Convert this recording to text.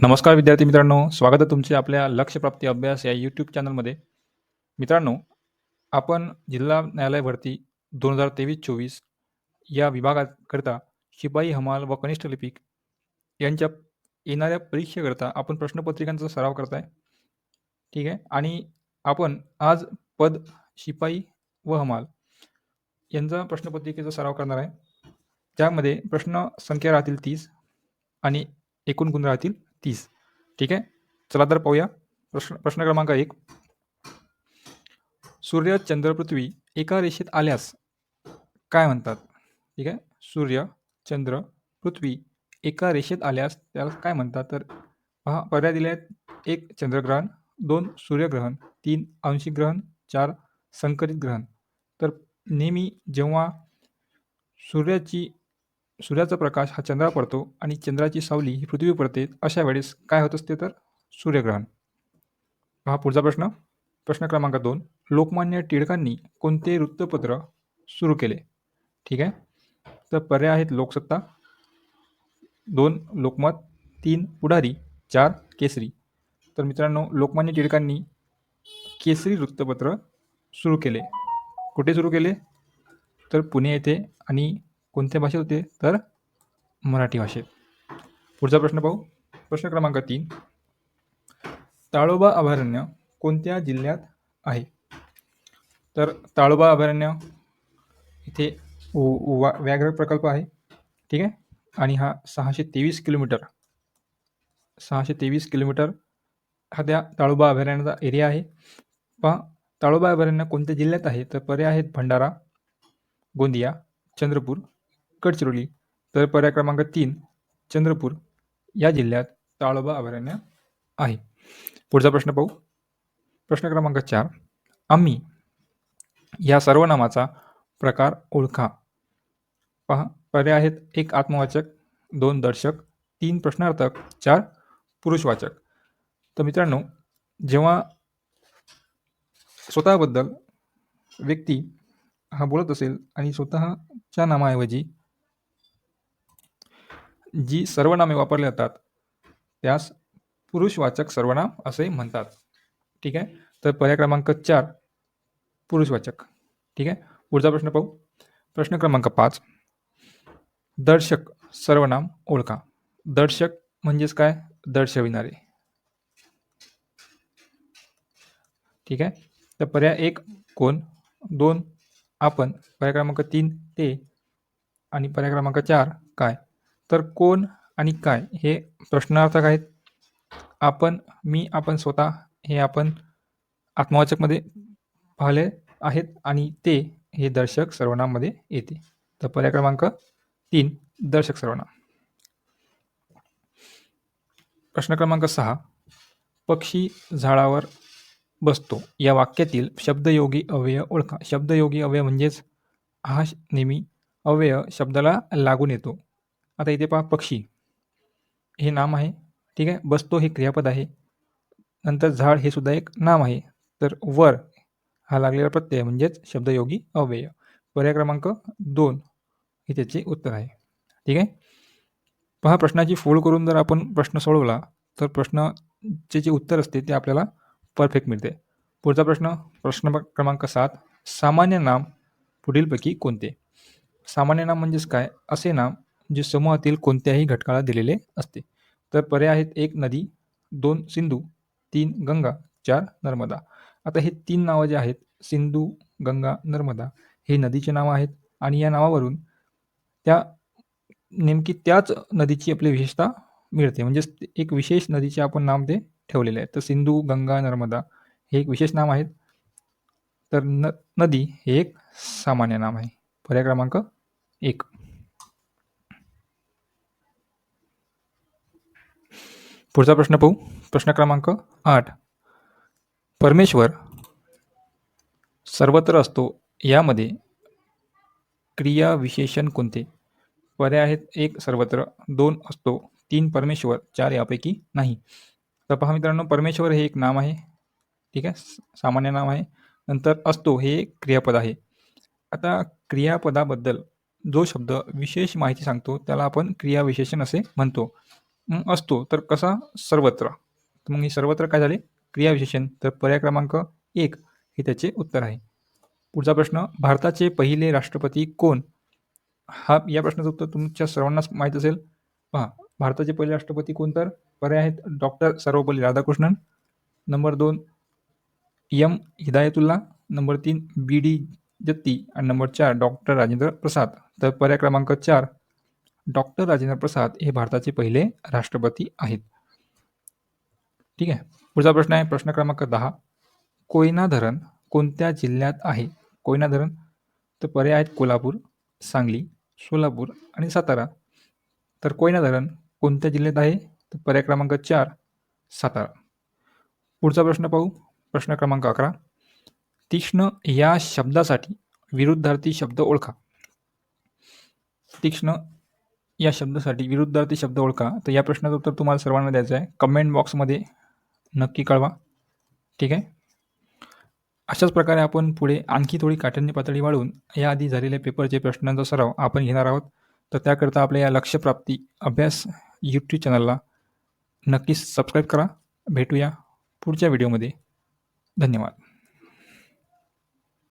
नमस्कार विद्यार्थी मित्रांनो स्वागत आहे तुमचे आपल्या लक्ष्यप्राप्ती अभ्यास या यूट्यूब चॅनलमध्ये मित्रांनो आपण जिल्हा न्यायालय भरती दोन हजार तेवीस चोवीस या विभागाकरता शिपाई हमाल व कनिष्ठ लिपिक यांच्या येणाऱ्या परीक्षेकरता आपण प्रश्नपत्रिकांचा सराव करताय. ठीक आहे? आणि आपण आज पद शिपाई व हमाल यांचा प्रश्नपत्रिकेचा सराव करणार आहे. त्यामध्ये प्रश्न संख्या राहतील तीस आणि एकूण गुण राहतील तीस. ठीक आहे? चला तर पाहूया. प्रश्न प्रश्न क्रमांक एक. सूर्य चंद्र पृथ्वी एका रेषेत आल्यास काय म्हणतात? ठीक आहे? सूर्य चंद्र पृथ्वी एका रेषेत आल्यास त्याला काय म्हणतात? तर पहा पर्याय दिले आहेत. एक चंद्रग्रहण. दोन सूर्यग्रहण. तीन आंशिक ग्रहण. चार संकरित ग्रहण. तर नेहमी जेव्हा सूर्याची सूर्याचा प्रकाश हा चंद्रावर पडतो आणि चंद्राची सावली ही पृथ्वी पडते अशा वेळेस काय होत असते तर? सूर्यग्रहण. हा पुढचा प्रश्न. प्रश्न क्रमांक दोन. लोकमान्य टिळकांनी कोणते वृत्तपत्र सुरू केले? ठीक आहे? तर पर्याय आहेत लोकसत्ता. दोन लोकमत. तीन पुढारी. चार केसरी. तर मित्रांनो लोकमान्य टिळकांनी केसरी वृत्तपत्र सुरू केले. कुठे सुरू केले? तर पुणे येथे आणि कोणत्या भाषेत होते? तर मराठी भाषेत. पुढचा प्रश्न पाहू. प्रश्न क्रमांक तीन. ताळोबा अभयारण्य कोणत्या जिल्ह्यात आहे? तर ताळोबा अभयारण्य इथे वा व्याघ्र प्रकल्प आहे. ठीक आहे? आणि हा सहाशे तेवीस किलोमीटर सहाशे तेवीस किलोमीटर हा त्या ताळोबा अभयारण्याचा एरिया आहे. पहा ताळोबा अभयारण्य कोणत्या जिल्ह्यात आहे? तर पर्याय आहेत भंडारा गोंदिया चंद्रपूर गडचिरोली तर पर्याय क्रमांक तीन चंद्रपूर या जिल्ह्यात ताळोबा अभयारण्य आहे. पुढचा प्रश्न पाहू. प्रश्न क्रमांक चार आम्ही या सर्वनामाचा प्रकार ओळखा. पहा पर्याय आहेत एक आत्मवाचक दोन दर्शक तीन प्रश्नार्थक चार पुरुषवाचक. तर मित्रांनो जेव्हा स्वतःबद्दल व्यक्ती हा बोलत असेल आणि स्वतःच्या नामाऐवजी जी सर्वनामे वापरली जातात त्यास पुरुषवाचक सर्वनाम असे म्हणतात. ठीक आहे? तर पर्याय क्रमांक चार पुरुषवाचक ठीक आहे? पुढचा प्रश्न पाहू. प्रश्न क्रमांक पाच. दर्शक सर्वनाम ओळखा. दर्शक म्हणजेच काय? दर्शविणारे. ठीक आहे? तर पर्याय एक कोण? दोन आपण. पर्याय क्रमांक तीन ते. आणि पर्याय क्रमांक चार काय? तर कोण आणि काय हे प्रश्नार्थक आहेत. आपण मी आपण स्वतः हे आपण आत्मवाचकमध्ये पाहिले आहेत आणि ते हे दर्शक सर्वनाममध्ये येते. तर पर्याय क्रमांक तीन दर्शक सर्वनाम प्रश्न क्रमांक सहा पक्षी झाडावर बसतो. या वाक्यातील शब्दयोगी अव्यय ओळखा. शब्दयोगी अव्यय म्हणजेच हा श- नेहमी अव्यय शब्दाला लागून येतो. आता इथे पहा पक्षी. हे नाम आहे. ठीक आहे? बसतो हे क्रियापद आहे. नंतर झाड हे सुद्धा एक नाम आहे. तर वर हा लागलेला प्रत्यय म्हणजेच शब्दयोगी अव्यय. पर्याय क्रमांक दोन हे त्याचे उत्तर आहे. ठीक आहे? पहा प्रश्नाची फोड करून जर आपण प्रश्न सोडवला तर प्रश्नाचे जे उत्तर असते ते आपल्याला परफेक्ट मिळते. पुढचा प्रश्न प्रश्न क्रमांक सात. सामान्य नाम पुढीलपैकी कोणते? सामान्य नाम म्हणजेच काय? असे नाम जे समूहातील कोणत्याही घटकाला दिलेले असते. तर पर्याय आहेत एक नदी दोन सिंधू तीन गंगा चार नर्मदा. आता हे तीन नावं जे आहेत सिंधू गंगा नर्मदा हे नदीचे नावं आहेत आणि या नावावरून त्या नेमकी त्याच नदीची आपली विशेषता मिळते. म्हणजेच एक विशेष नदीचे आपण नाम ते ठेवलेले आहे तर सिंधू गंगा नर्मदा हे एक विशेष नाम आहेत. तर न नदी हे एक सामान्य नाम आहे. पर्याय क्रमांक एक. पुढचा प्रश्न पाहू. प्रश्न क्रमांक आठ. परमेश्वर सर्वत्र असतो यामध्ये क्रिया विशेषण कोणते? पर्याय आहेत एक सर्वत्र. दोन असतो. तीन परमेश्वर. चार यापैकी नाही. तर पहा मित्रांनो परमेश्वर हे एक नाम आहे. ठीक आहे? सामान्य नाम आहे. नंतर असतो हे एक क्रियापद आहे. आता क्रियापदाबद्दल जो शब्द विशेष माहिती सांगतो त्याला आपण क्रियाविशेषण असे म्हणतो. असतो. तर कसा? सर्वत्र. मग हे सर्वत्र काय झाले? क्रियाविशेषण तर पर्याय क्रमांक एक हे त्याचे उत्तर आहे. पुढचा प्रश्न भारताचे पहिले राष्ट्रपती कोण? हा या प्रश्नाचं उत्तर तुमच्या सर्वांनाच माहीत असेल. पहा भारताचे पहिले राष्ट्रपती कोण तर? पर्याय आहेत डॉक्टर सर्वपल्ली राधाकृष्णन. नंबर दोन एम हिदायतुल्ला. नंबर तीन बी डी जत्ती. आणि नंबर चार डॉक्टर राजेंद्र प्रसाद. तर पर्याय क्रमांक चार डॉक्टर राजेंद्र प्रसाद हे भारताचे पहिले राष्ट्रपती आहेत. ठीक आहे. पुढचा प्रश्न आहे प्रश्न क्रमांक दहा. कोयना धरण कोणत्या जिल्ह्यात आहे? कोयना धरण तर पर्याय आहेत कोल्हापूर सांगली सोलापूर आणि सातारा. तर कोयना धरण कोणत्या जिल्ह्यात आहे? तर पर्याय क्रमांक चार सातारा. पुढचा प्रश्न पाहू. प्रश्न क्रमांक अकरा. तीक्ष्ण या शब्दासाठी विरुद्धार्थी शब्द ओळखा. तीक्ष्ण या शब्दासाठी विरुद्धार्थी शब्द ओळखा. तर या प्रश्नाचं उत्तर तुम्हाला सर्वांना द्यायचं आहे. कमेंट बॉक्समध्ये नक्की कळवा. ठीक आहे? अशाच प्रकारे आपण पुढे आणखी थोडी काठिण्य पातळी वाढवून याआधी झालेल्या पेपरचे प्रश्नांचा सराव आपण घेणार आहोत. तर त्याकरता आपल्या या लक्षप्राप्ती अभ्यास यूट्यूब चॅनलला नक्कीच सबस्क्राईब करा. भेटूया पुढच्या व्हिडिओमध्ये धन्यवाद.